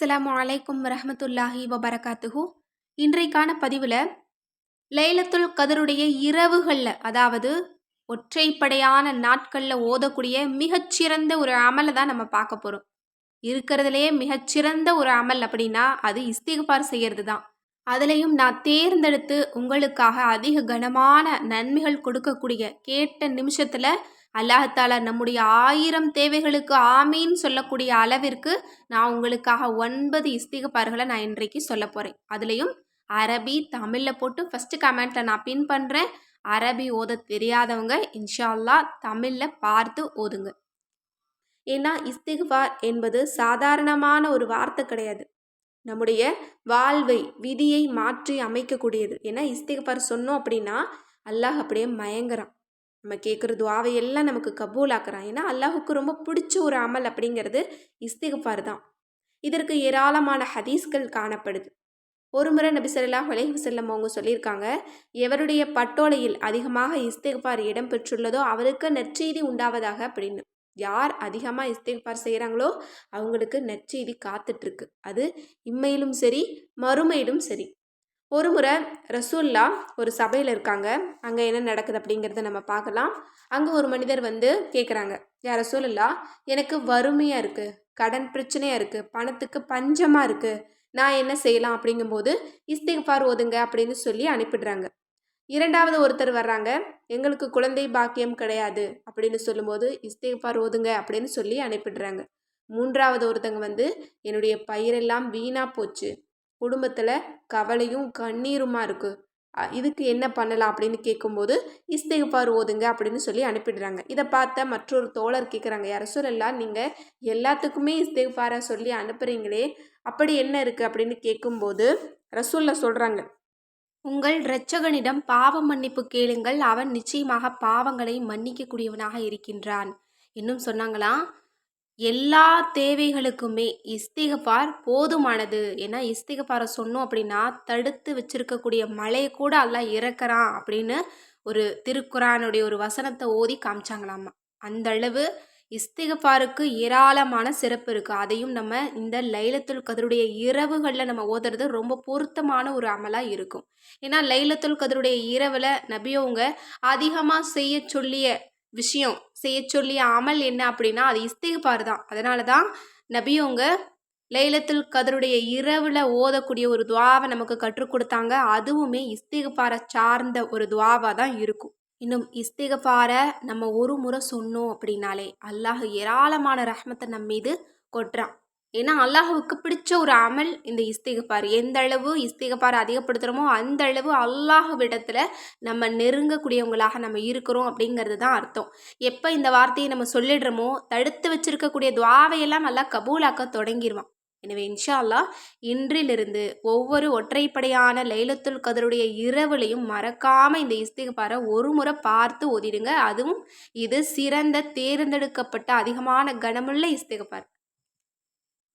அஸ்லாம் அலைக்கும் ரஹமத்துல்லாஹி வபரகாத்துஹு. இன்றைக்கான பதிவில் லைலத்துல் கதருடைய இரவுகளில் அதாவது ஒற்றைப்படையான நாட்களில் ஓதக்கூடிய மிகச்சிறந்த ஒரு அமலை தான் நம்ம பார்க்க போகிறோம் இருக்கிறதுலையே மிகச்சிறந்த ஒரு அமல் அப்படின்னா அது இஸ்திகபார் செய்கிறது தான். அதுலேயும் நான் தேர்ந்தெடுத்து உங்களுக்காக அதிக கனமான நன்மைகள் கொடுக்கக்கூடிய கேட்ட நிமிஷத்தில் அல்லாஹால நம்முடைய ஆயிரம் தேவைகளுக்கு ஆமீன் சொல்லக்கூடிய அளவிற்கு நான் உங்களுக்காக ஒன்பது இஸ்திகப்பார்களை நான் இன்றைக்கு சொல்ல போகிறேன் அதுலேயும் அரபி தமிழில் போட்டு ஃபஸ்ட்டு கமெண்ட்டில் நான் பின் பண்ணுறேன் அரபி ஓத தெரியாதவங்க இன்ஷால்லா தமிழில் பார்த்து ஓதுங்க. ஏன்னா இஸ்திகுபார் என்பது சாதாரணமான ஒரு வார்த்தை கிடையாது. நம்முடைய வாழ்வை விதியை மாற்றி அமைக்கக்கூடியது. ஏன்னா இஸ்திகுபார் சொன்னோம் அப்படின்னா அல்லாஹ் அப்படியே மயங்குறான். நம்ம கேட்குற துவாவையெல்லாம் நமக்கு கபூலாக்குறான். ஏன்னா அல்லாஹுக்கு ரொம்ப பிடிச்ச ஒரு அமல் அப்படிங்கிறது இஸ்திகஃபார் தான். இதற்கு ஏராளமான ஹதீஸ்கள் காணப்படுது. ஒரு முறை நபி சொல்லா செல்லம் அவங்க சொல்லியிருக்காங்க எவருடைய பட்டோலையில் அதிகமாக இஸ்திகஃபார் இடம் பெற்றுள்ளதோ அவருக்கு நற்செய்தி உண்டாவதாக அப்படின்னு. யார் அதிகமாக இஸ்திகஃபார் செய்கிறாங்களோ அவங்களுக்கு நற்செய்தி காத்துட்ருக்கு அது இம்மையிலும் சரி மறுமையிலும் சரி. ஒரு முறை ரசூல்லா ஒரு சபையில் இருக்காங்க. அங்கே என்ன நடக்குது அப்படிங்கிறத நம்ம பார்க்கலாம். அங்கே ஒரு மனிதர் வந்து கேட்குறாங்க யார் ரசூல்லா எனக்கு வறுமையாக இருக்குது கடன் பிரச்சனையாக இருக்குது பணத்துக்கு பஞ்சமாக இருக்குது நான் என்ன செய்யலாம்? அப்படிங்கும்போது இஸ்திகார் ஓதுங்க அப்படின்னு சொல்லி அனுப்பிடுறாங்க. இரண்டாவது ஒருத்தர் வர்றாங்க எங்களுக்கு குழந்தை பாக்கியம் கிடையாது அப்படின்னு சொல்லும்போது இஸ்திகார் ஓதுங்க அப்படின்னு சொல்லி அனுப்பிடுறாங்க. மூன்றாவது ஒருத்தங்க வந்து என்னுடைய பயிரெல்லாம் வீணாக போச்சு குடும்பத்தில் கவலையும் கண்ணீருமா இருக்குது இதுக்கு என்ன பண்ணலாம் அப்படின்னு கேட்கும்போது இஸ்திகுபார் ஓதுங்க அப்படின்னு சொல்லி அனுப்பிடுறாங்க. இதை பார்த்த மற்றொரு தோழர் கேட்குறாங்க யார சொல்லலாம் நீங்கள் எல்லாத்துக்குமே இஸ்திகுபாரை சொல்லி அனுப்புகிறீங்களே அப்படி என்ன இருக்குது அப்படின்னு கேட்கும்போது ரசூல்ல சொல்கிறாங்க உங்கள் இரட்சகனிடம் பாவ மன்னிப்பு கேளுங்கள் அவன் நிச்சயமாக பாவங்களை மன்னிக்கக்கூடியவனாக இருக்கின்றான். இன்னும் சொன்னாங்களாம் எல்லா தேவைகளுக்குமே இஸ்திகபார் போதுமானது. ஏன்னா இஸ்திகபாரை சொன்னோம் அப்படின்னா தடுத்து வச்சிருக்கக்கூடிய மழையை கூட எல்லாம் இறக்குறான் அப்படின்னு ஒரு திருக்குறானுடைய ஒரு வசனத்தை ஓதி காமிச்சாங்களாமா. அந்த அளவு இஸ்திகபாருக்கு ஏராளமான சிறப்பு இருக்குது அதையும் நம்ம இந்த லைலத்துல் கதருடைய இரவுகளில் நம்ம ஓதுறது ரொம்ப பொருத்தமான ஒரு அமலாக இருக்கும். ஏன்னா லைலத்துல் கதருடைய இரவில் நபியவங்க அதிகமாக செய்ய சொல்லிய விஷயம். செய்ய சொல்லிய அமல் என்ன அப்படின்னா அது இஸ்திகுபார் தான். அதனால தான் நபியவங்க லைலத்தில் கதருடைய இரவில் ஓதக்கூடிய ஒரு துவாவை நமக்கு கற்றுக் கொடுத்தாங்க. அதுவுமே இஸ்திகபாரை சார்ந்த ஒரு துவாவாக தான் இருக்கும். இன்னும் இஸ்திகபாரை நம்ம ஒரு முறை சொன்னோம் அப்படின்னாலே அல்லாஹ் ஏராளமான ரஹ்மத்தை நம்ம மீது கொட்டுறான். ஏன்னா அல்லாஹுவுக்கு பிடிச்ச ஒரு அமல் இந்த இஸ்திகப்பார் எந்த அளவு இஸ்திகபார் அதிகப்படுத்துகிறோமோ அந்த அளவு அல்லாஹுவிடத்தில் நம்ம நெருங்கக்கூடியவங்களாக நம்ம இருக்கிறோம் அப்படிங்கிறது தான் அர்த்தம். எப்போ இந்த வார்த்தையை நம்ம சொல்லிடுறோமோ தடுத்து வச்சிருக்கக்கூடிய துவாவையெல்லாம் நல்லா கபூலாக்க தொடங்கிடுவான் எனவே இன்ஷா அல்லா இன்றிலிருந்து ஒவ்வொரு ஒற்றைப்படையான லைலத்துல் கதருடைய இரவுலையும் மறக்காமல் இந்த இஸ்திகப்பாரை ஒரு முறை பார்த்து ஓதிடுங்க. அதுவும் இது சிறந்த தேர்ந்தெடுக்கப்பட்ட அதிகமான கனமுள்ள இஸ்திகப்பார்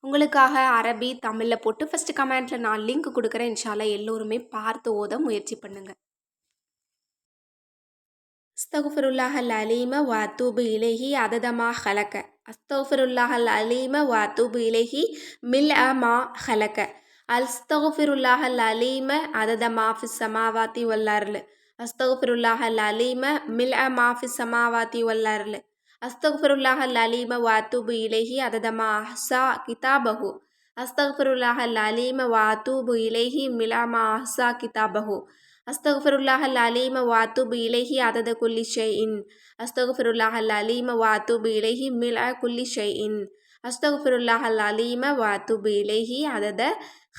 உங்களுக்காக அரபி தமிழில் போட்டு ஃபஸ்ட்டு கமெண்ட்டில் நான் லிங்க் கொடுக்குறேன். இன்ஷால்லா எல்லோருமே பார்த்து ஓத முயற்சி பண்ணுங்கள் அஸ்தகுஃபருல்லாஹ் அலீம வாத்தூபு இலேஹி அததமா ஹலக்க அஸ்தகுஃபருல்லாஹ் அலீம வாத்தூபு இலேஹி மில் அ மா ஹலக்க அஸ்தகுஃபிருல்லாஹ் அலீம அதத மாஃபி சமாவாத்தி வல்லர்லு அஸ்தகுஃபிருல்லாஹ் அலீம மில் அ மாஃபி சமாவாத்தி வல்லர்லு அஸ்தக்ஃபிருல்லாஹ் லலீம வாத்துபு இலேஹி அததமா அஹ்சா கிதாபஹு. அஸ்தக்ஃபிருல்லாஹ் லலீம வாத்துபு இலேஹி மிலாமா அஹ்சா கிதாபஹு. அஸ்தக்ஃபிருல்லாஹ் லலீம வாத்துபு இலேஹி அதத குல்லி ஷைஇன். அஸ்தக்ஃபிருல்லாஹ் லலீம வாத்துபு இலேஹி மிலா குல்லி ஷைஇன். அஸ்தக்ஃபிருல்லாஹ் லலீம வாத்துபு இலேஹி அதத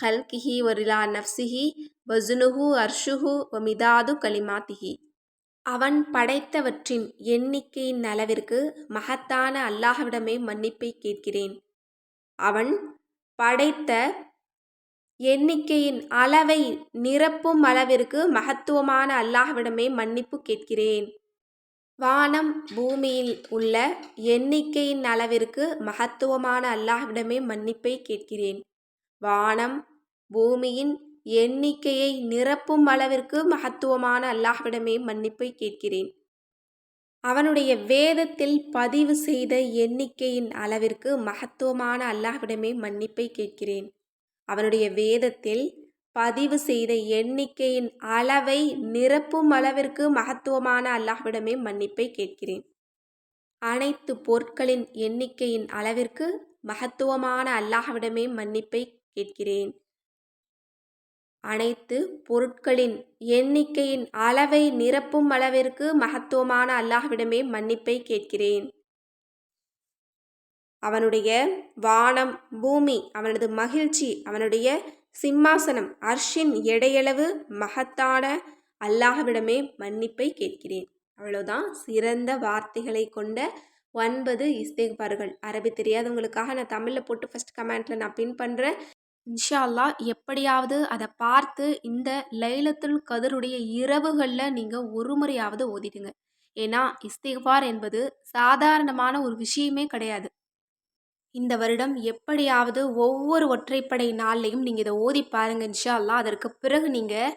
ஹல்கிஹி வரிலா நஃப்சிஹி வசுனுஹு அர்ஷுஹு வமிதாது கலிமாத்திஹி. அவன் படைத்தவற்றின் எண்ணிக்கையின் அளவிற்கு மகத்தான அல்லாஹ்விடமே மன்னிப்பை கேட்கிறேன். அவன் படைத்த எண்ணிக்கையின் அளவை நிரப்பும் அளவிற்கு மகத்துவமான அல்லாஹ்விடமே மன்னிப்பு கேட்கிறேன். வானம் பூமியில் உள்ள எண்ணிக்கையின் அளவிற்கு மகத்துவமான அல்லாஹ்விடமே மன்னிப்பை கேட்கிறேன். வானம் பூமியின் எண்ணிக்கையை நிரப்பும் அளவிற்கு மகத்துவமான அல்லாஹ்விடமே மன்னிப்பை கேட்கிறேன். அவனுடைய வேதத்தில் பதிவு செய்த எண்ணிக்கையின் அளவிற்கு மகத்துவமான அல்லாஹ்விடமே மன்னிப்பை கேட்கிறேன். அவனுடைய வேதத்தில் பதிவு செய்த எண்ணிக்கையின் அளவை நிரப்பும் அளவிற்கு மகத்துவமான அல்லாஹ்விடமே மன்னிப்பை கேட்கிறேன். அனைத்து பொருட்களின் எண்ணிக்கையின் அளவிற்கு மகத்துவமான அல்லாஹ்விடமே மன்னிப்பை கேட்கிறேன். அனைத்து பொருட்களின் எண்ணிக்கையின் அளவை நிரப்பும் அளவிற்கு மகத்துவமான அல்லாஹ்விடமே மன்னிப்பை கேட்கிறேன். அவனுடைய வானம் பூமி அவனது மகிழ்ச்சி அவனுடைய சிம்மாசனம் அர்ஷின் எடையளவு மகத்தான அல்லாஹ்விடமே மன்னிப்பை கேட்கிறேன். அவ்வளோதான் சிறந்த வார்த்தைகளை கொண்ட ஒன்பது இஸ்திக்பார்கள் அரபி தெரியாதவங்களுக்காக நான் தமிழில் போட்டு ஃபஸ்ட் கமெண்ட்டில் நான் பின் பண்ணுறேன் இன்ஷா அல்லாஹ் எப்படியாவது அதை பார்த்து இந்த லைலத்துல் கதருடைய இரவுகளில் நீங்கள் ஒரு முறையாவது ஓதிடுங்க. ஏன்னா இஸ்திக்பார் என்பது சாதாரணமான ஒரு விஷயமே கிடையாது. இந்த வருடம் எப்படியாவது ஒவ்வொரு ஒற்றைப்படை நாள்லையும் நீங்கள் இதை ஓதி பாருங்க இன்ஷா அதற்கு பிறகு நீங்கள்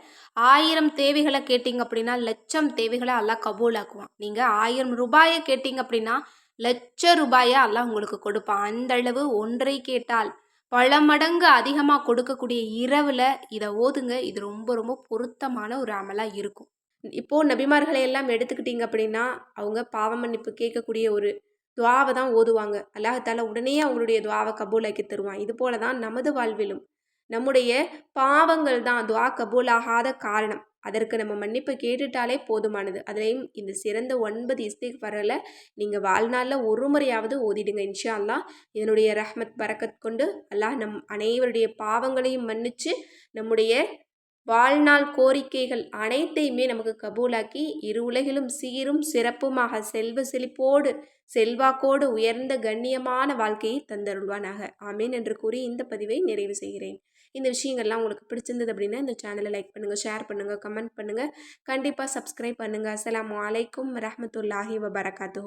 ஆயிரம் தேவைகளை கேட்டிங்க அப்படின்னா லட்சம் தேவைகளை எல்லாம் கபூலாக்குவான். நீங்கள் ஆயிரம் ரூபாயை கேட்டிங்க அப்படின்னா லட்ச ரூபாயை அல்லாஹ் உங்களுக்கு கொடுப்பான். அந்த அளவு ஒன்றை கேட்டால் பல மடங்கு அதிகமாக கொடுக்கக்கூடிய இரவில் இதை ஓதுங்க. இது ரொம்ப ரொம்ப பொருத்தமான ஒரு அமலாக இருக்கும். இப்போது நபிமார்களை எல்லாம் எடுத்துக்கிட்டிங்க அப்படின்னா அவங்க பாவ மன்னிப்பு கேட்கக்கூடிய ஒரு துவாவை தான் ஓதுவாங்க. அல்லாஹால உடனே அவங்களுடைய துவாவை கபூலாக்கி தருவான். இது போல தான் நமது வாழ்விலும். நம்முடைய பாவங்கள் தான் துவா கபூலாகாத காரணம். அதற்கு நம்ம மன்னிப்பு கேட்டுட்டாலே போதுமானது. அதுலேயும் இந்த சிறந்த ஒன்பது இஸ்திக்ஃபரில் நீங்கள் வாழ்நாளில் ஒரு முறையாவது ஓதிடுங்க இன்ஷா அல்லா இதனுடைய ரஹ்மத் பறக்கத் கொண்டு அல்லாஹ் நம் அனைவருடைய பாவங்களையும் மன்னித்து நம்முடைய வாழ்நாள் கோரிக்கைகள் அனைத்தையுமே நமக்கு கபூலாக்கி இரு உலகிலும் சீரும் சிறப்புமாக செல்வ செழிப்போடு செல்வாக்கோடு உயர்ந்த கண்ணியமான வாழ்க்கையை தந்தருள்வானாக. ஆமேன் என்று கூறி இந்த பதிவை நிறைவு செய்கிறேன். இந்த விஷயங்கள்லாம் உங்களுக்கு பிடிச்சிருந்தது அப்படின்னா இந்த சேனலை லைக் பண்ணுங்கள் ஷேர் பண்ணுங்கள் கமெண்ட் பண்ணுங்கள் கண்டிப்பாக சப்ஸ்கிரைப் பண்ணுங்கள் அஸ்லாம் வலைக்கம் ரஹமத்துல்லாஹி வபரகாத்து